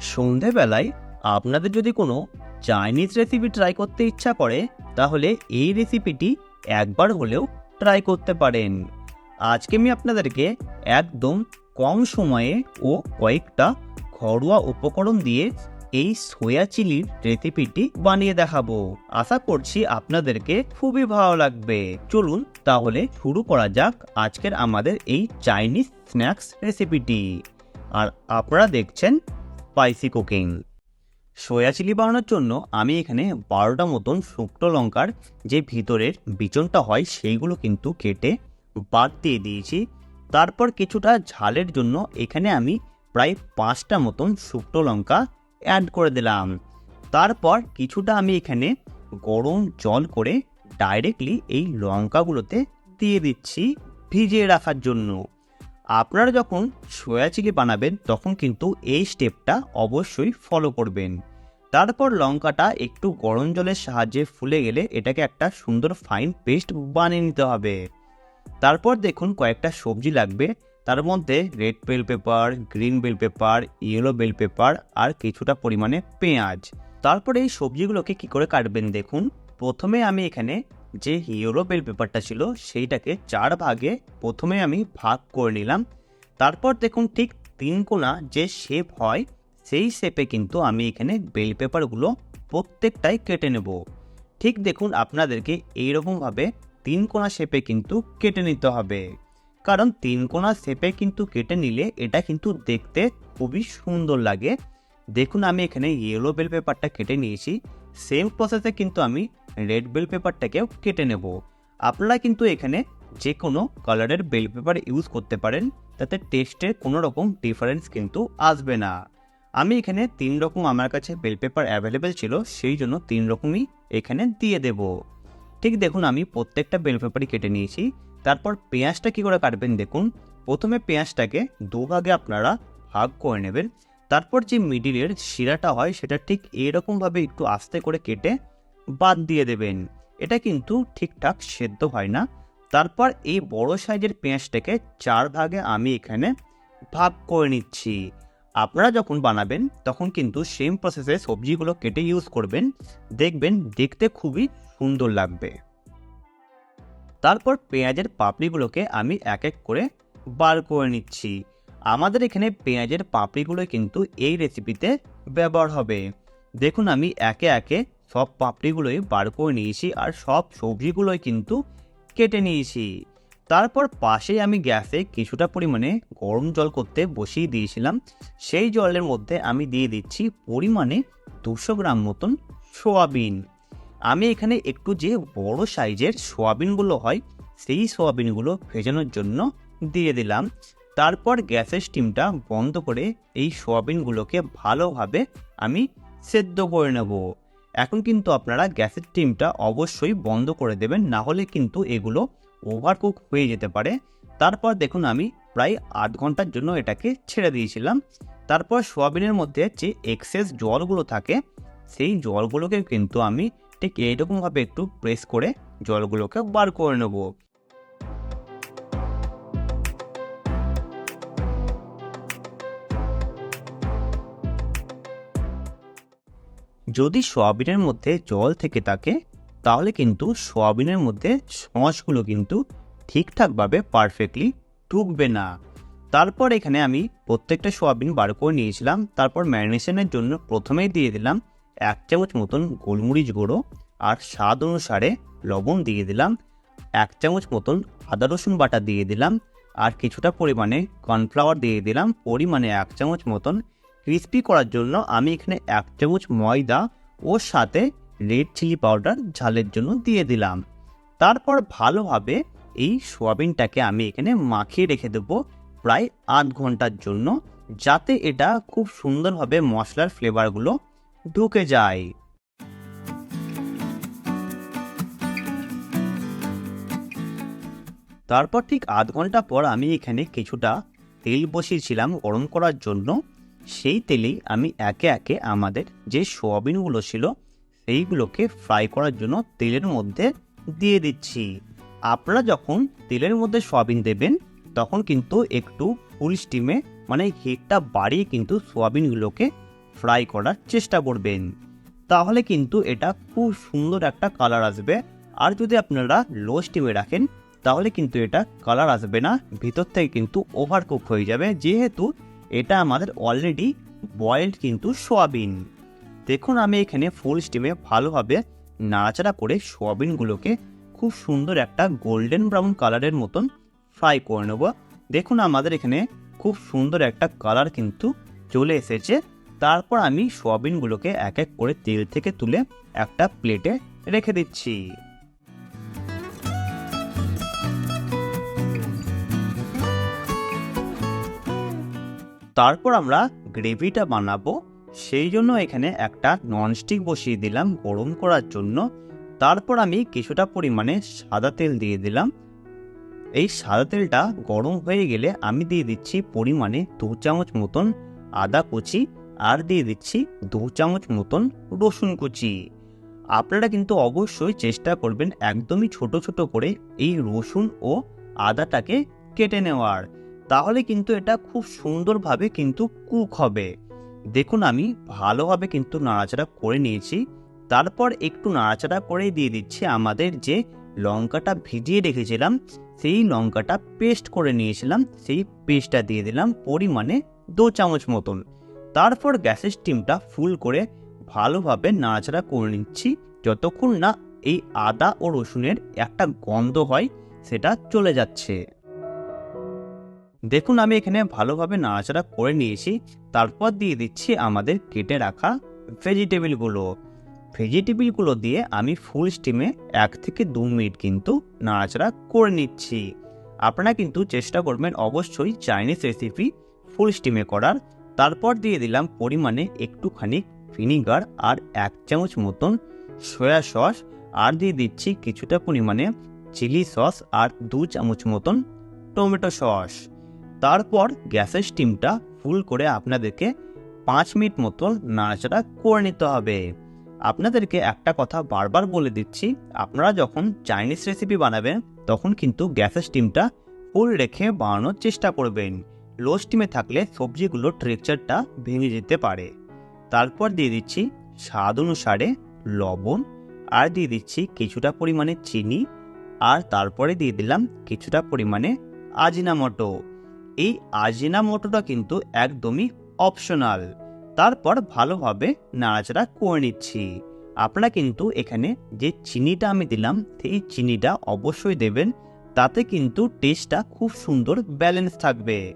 সন্ধেবেলায় আপনাদের যদি কোনো চাইনিজ রেসিপি ট্রাই করতে ইচ্ছা করে, তাহলে এই রেসিপিটি একবার হলেও ট্রাই করতে পারেন। আজকে আমি আপনাদেরকে একদম কম সময়ে ও কয়েকটা ঘরোয়া উপকরণ দিয়ে এই সোয়া চিলির রেসিপিটি বানিয়ে দেখাবো। আশা করছি আপনাদেরকে খুবই ভালো লাগবে। চলুন তাহলে শুরু করা যাক আজকের আমাদের এই চাইনিজ স্ন্যাক্স রেসিপিটি আর আপনারা দেখছেন স্পাইসি কুকিং সয়া চিলি বানানোর জন্য আমি এখানে বারোটা মতন শুকনো লঙ্কার যে ভিতরের বিচনটা হয় সেইগুলো কিন্তু কেটে বাদ দিয়ে দিয়েছি। তারপর কিছুটা ঝালের জন্য এখানে আমি প্রায় পাঁচটা মতন শুকনো লঙ্কা অ্যাড করে দিলাম। তারপর কিছুটা আমি এখানে গরম জল করে ডাইরেক্টলি এই লঙ্কাগুলোতে দিয়ে দিচ্ছি ভিজিয়ে রাখার জন্য। আপনারা যখন সয়া চিলি বানাবেন, তখন কিন্তু এই স্টেপটা অবশ্যই ফলো করবেন। তারপর লঙ্কাটা একটু গরম জলের সাহায্যে ফুলে গেলে এটাকে একটা সুন্দর ফাইন পেস্ট বানিয়ে নিতে হবে। তারপর দেখুন, কয়েকটা সবজি লাগবে। তার মধ্যে red bell pepper green bell pepper yellow bell pepper আর কিছুটা পরিমাণে পেঁয়াজ। তারপরে এই সবজিগুলোকে কি করে কাটবেন দেখুন। প্রথমে আমি এখানে যে বেল পেপারটা ছিল, সেইটাকে চার ভাগে প্রথমে আমি ভাগ করে নিলাম। তারপর দেখুন ঠিক তিন কোণা যে শেপ হয়, সেই শেপে কিন্তু আমি এখানে বেল পেপারগুলো প্রত্যেকটাই কেটে নেব। ঠিক দেখুন আপনাদেরকে এইরকমভাবে তিন কোণা শেপে কিন্তু কেটে নিতে হবে। কারণ তিন কোণা শেপে কিন্তু কেটে নিলে এটা কিন্তু দেখতে খুবই সুন্দর লাগে। দেখুন আমি এখানে ইয়েলো বেল পেপারটা কেটে নিয়েছি। সেম প্রসেসে কিন্তু আমি রেড বেল পেপারটাকেও কেটে নেব। আপনারা কিন্তু এখানে যে কোনো কালারের বেল পেপার ইউজ করতে পারেন, তাতে টেস্টের কোনো রকম ডিফারেন্স কিন্তু আসবে না। আমি এখানে তিন রকম আমার কাছে বেল পেপার অ্যাভেলেবেল ছিল, সেই জন্য তিন রকমই এখানে দিয়ে দেব। ঠিক দেখুন, আমি প্রত্যেকটা বেল পেপারই কেটে নিয়েছি। তারপর পেঁয়াজটা কী করে কাটবেন দেখুন। প্রথমে পেঁয়াজটাকে দুভাগে আপনারা ভাগ করে নেবেন। তারপর যে মিডিলের শিরাটা হয়, সেটা ঠিক এরকমভাবে একটু আস্তে করে কেটে বাদ দিয়ে দেবেন। এটা কিন্তু ঠিকঠাক সেদ্ধ হয় না। তারপর এই বড় সাইজের পেঁয়াজটাকে চার ভাগে আমি এখানে ভাগ করে নিচ্ছি। আপনারা যখন বানাবেন, তখন কিন্তু সেম প্রসেসে সবজিগুলো কেটে ইউজ করবেন। দেখবেন দেখতে খুবই সুন্দর লাগবে। তারপর পেঁয়াজের পাপড়িগুলোকে আমি এক এক করে বার করে নিচ্ছি। আমাদের এখানে পেঁয়াজের পাপড়িগুলো কিন্তু এই রেসিপিতে ব্যবহার হবে। দেখুন আমি একে একে সব পাপড়িগুলোই বার করে নিয়েছি আর সব সবজিগুলোই কিন্তু কেটে নিয়েছি। তারপর পাশেই আমি গ্যাসে কিছুটা পরিমাণে গরম জল করতে বসিয়ে দিয়েছিলাম। সেই জলের মধ্যে আমি দিয়ে দিচ্ছি পরিমাণে দুশো গ্রাম মতন সোয়াবিন। আমি এখানে একটু যে বড় সাইজের সোয়াবিনগুলো হয়, সেই সোয়াবিনগুলো ভেজানোর জন্য দিয়ে দিলাম। তারপর গ্যাসের স্টিমটা বন্ধ করে এই সোয়াবিনগুলোকে ভালোভাবে আমি সেদ্ধ করে নেব। এখন কিন্তু আপনারা গ্যাসের টিমটা অবশ্যই বন্ধ করে দেবেন, না হলে কিন্তু এগুলো ওভারকুক হয়ে যেতে পারে। তারপর দেখুন আমি প্রায় আধ ঘণ্টার জন্য এটাকে ছেড়ে দিয়েছিলাম। তারপর সোয়াবিনের মধ্যে যে এক্সেস জলগুলো থাকে, সেই জলগুলোকে কিন্তু আমি ঠিক এইরকমভাবে একটু প্রেস করে জলগুলোকে বার করে নেব। যদি সোয়াবিনের মধ্যে জল থেকে থাকে, তাহলে কিন্তু সোয়াবিনের মধ্যে সসগুলো কিন্তু ঠিকঠাকভাবে পারফেক্টলি ঢুকবে না। তারপর এখানে আমি প্রত্যেকটা সোয়াবিন বার করে নিয়েছিলাম। তারপর ম্যারিনেশনের জন্য প্রথমেই দিয়ে দিলাম এক চামচ মতন গোলমরিচ গুঁড়ো আর স্বাদ অনুসারে লবণ দিয়ে দিলাম। এক চামচ মতন আদা রসুন বাটা দিয়ে দিলাম আর কিছুটা পরিমাণে কর্নফ্লাওয়ার দিয়ে দিলাম। পরিমাণে এক চামচ মতন ক্রিস্পি করার জন্য আমি এখানে এক চামচ ময়দা ও সাথে রেড চিলি পাউডার ঝালের জন্য দিয়ে দিলাম। তারপর ভালোভাবে এই সোয়াবিনটাকে আমি এখানে মাখিয়ে রেখে দেবো প্রায় আধ ঘণ্টার জন্য, যাতে এটা খুব সুন্দরভাবে মশলার ফ্লেভারগুলো ঢুকে যায়। তারপর ঠিক আধ ঘণ্টা পর আমি এখানে কিছুটা তেল বসিয়েছিলাম গরম করার জন্য। সেই তেলেই আমি একে একে আমাদের যে সোয়াবিনগুলো ছিল, সেইগুলোকে ফ্রাই করার জন্য তেলের মধ্যে দিয়ে দিচ্ছি। আপনারা যখন তেলের মধ্যে সোয়াবিন দেবেন, তখন কিন্তু একটু ফুল স্টিমে মানে হিটটা বাড়িয়ে কিন্তু সোয়াবিনগুলোকে ফ্রাই করার চেষ্টা করবেন। তাহলে কিন্তু এটা খুব সুন্দর একটা কালার আসবে। আর যদি আপনারা লো স্টিমে রাখেন, তাহলে কিন্তু এটা কালার আসবে না, ভিতর থেকে কিন্তু ওভার কুক হয়ে যাবে। যেহেতু এটা আমাদের অলরেডি বয়েলড কিন্তু সোয়াবিন। দেখুন আমি এখানে ফুল স্টিমে ভালোভাবে নাড়াচাড়া করে সোয়াবিনগুলোকে খুব সুন্দর একটা গোল্ডেন ব্রাউন কালারের মতন ফ্রাই করে নেব। দেখুন আমাদের এখানে খুব সুন্দর একটা কালার কিন্তু চলে এসেছে। তারপর আমি সোয়াবিনগুলোকে এক এক করে তেল থেকে তুলে একটা প্লেটে রেখে দিচ্ছি। তারপর আমরা গ্রেভিটা বানাবো। সেই জন্য এখানে একটা ননস্টিক বসিয়ে দিলাম গরম করার জন্য। তারপর আমি কিছুটা পরিমাণে সাদা তেল দিয়ে দিলাম। এই সাদা তেলটা গরম হয়ে গেলে আমি দিয়ে দিচ্ছি পরিমাণে দু চামচ মতন আদা কুচি আর দিয়ে দিচ্ছি দু চামচ মতন রসুন কুচি। আপনারা কিন্তু অবশ্যই চেষ্টা করবেন একদমই ছোট ছোট করে এই রসুন ও আদাটাকে কেটে নেওয়ার। তাহলে কিন্তু এটা খুব সুন্দরভাবে কিন্তু কুক হবে। দেখুন আমি ভালোভাবে কিন্তু নাড়াচাড়া করে নিয়েছি। তারপর একটু নাড়াচাড়া করে দিয়ে দিচ্ছি আমাদের যে লঙ্কাটা ভিজিয়ে রেখেছিলাম, সেই লঙ্কাটা পেস্ট করে নিয়েছিলাম, সেই পেস্টটা দিয়ে দিলাম পরিমাণে দু চামচ মতন। তারপর গ্যাসের স্টিমটা ফুল করে ভালোভাবে নাড়াচাড়া করে নিচ্ছি, যতক্ষণ না এই আদা ও রসুনের একটা গন্ধ হয়, সেটা চলে যাচ্ছে। দেখুন, আমি এখানে ভালোভাবে নাড়াচাড়া করে নিয়েছি। তারপর দিয়ে দিচ্ছি আমাদের কেটে রাখা ভেজিটেবিলগুলো। ভেজিটেবিলগুলো দিয়ে আমি ফুল স্টিমে এক থেকে দু মিনিট কিন্তু নাড়াচাড়া করে নিচ্ছি। আপনারা কিন্তু চেষ্টা করবেন অবশ্যই চাইনিজ রেসিপি ফুল স্টিমে করার। তারপর দিয়ে দিলাম পরিমাণে একটুখানি ভিনিগার আর এক চামচ মতন সয়া সস। আর দিয়ে দিচ্ছি কিছুটা পরিমাণে চিলি সস আর দু চামচ মতন টমেটো সস। তারপর গ্যাসের স্টিমটা ফুল করে আপনাদেরকে পাঁচ মিনিট মতন নাড়াচাড়া করে নিতে হবে। আপনাদেরকে একটা কথা বারবার বলে দিচ্ছি, আপনারা যখন চাইনিজ রেসিপি বানাবেন, তখন কিন্তু গ্যাসের স্টিমটা ফুল রেখে বানানোর চেষ্টা করবেন। লো স্টিমে থাকলে সবজিগুলোর টেক্সচারটা ভেঙে যেতে পারে। তারপর দিয়ে দিচ্ছি স্বাদ অনুসারে লবণ আর দিয়ে দিচ্ছি কিছুটা পরিমাণে চিনি আর তারপরে দিয়ে দিলাম কিছুটা পরিমাণে আজিনামোটো। এই আজিনামোটোটা কিন্তু একদমই অপশনাল তারপর ভালোভাবে নাড়াচাড়া করে নিচ্ছি। আপনারা কিন্তু এখানে যে চিনিটা আমি দিলাম, সেই চিনিটা অবশ্যই দেবেন। তাতে কিন্তু টেস্টটা খুব সুন্দর ব্যালেন্স থাকবে।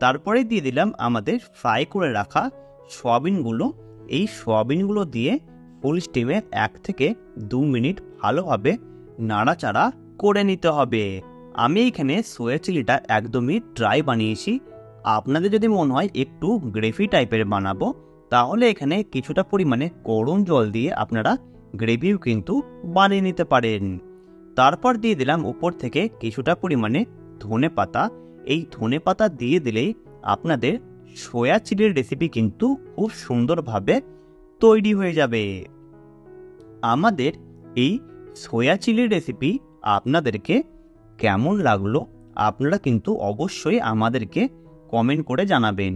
তারপরে দিয়ে দিলাম আমাদের ফ্রাই করে রাখা সয়াবিনগুলো। এই সয়াবিনগুলো দিয়ে ফুল স্টিমে এক থেকে দু মিনিট ভালোভাবে নাড়াচাড়া করে নিতে হবে। আমি এখানে সোয়া চিলিটা একদমই ড্রাই বানিয়েছি। আপনাদের যদি মনে হয় একটু গ্রেভি টাইপের বানাবো, তাহলে এখানে কিছুটা পরিমাণে গরম জল দিয়ে আপনারা গ্রেভিও কিন্তু বানিয়ে নিতে পারেন। তারপর দিয়ে দিলাম উপর থেকে কিছুটা পরিমাণে ধনে পাতা। এই ধনে পাতা দিয়ে দিলেই আপনাদের সোয়া চিলির রেসিপি কিন্তু খুব সুন্দরভাবে তৈরি হয়ে যাবে। আমাদের এই সোয়া চিলির রেসিপি আপনাদেরকে কেমন লাগল আপনারা কিন্তু অবশ্যই আমাদেরকে কমেন্ট করে জানাবেন।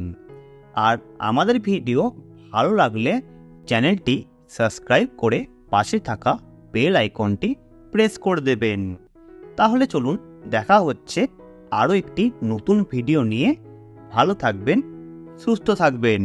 আর আমাদের ভিডিও ভালো লাগলে চ্যানেলটি সাবস্ক্রাইব করে পাশে থাকা বেল আইকনটি প্রেস করে দেবেন। তাহলে চলুন দেখা হচ্ছে আরও একটি নতুন ভিডিও নিয়ে। ভালো থাকবেন, সুস্থ থাকবেন।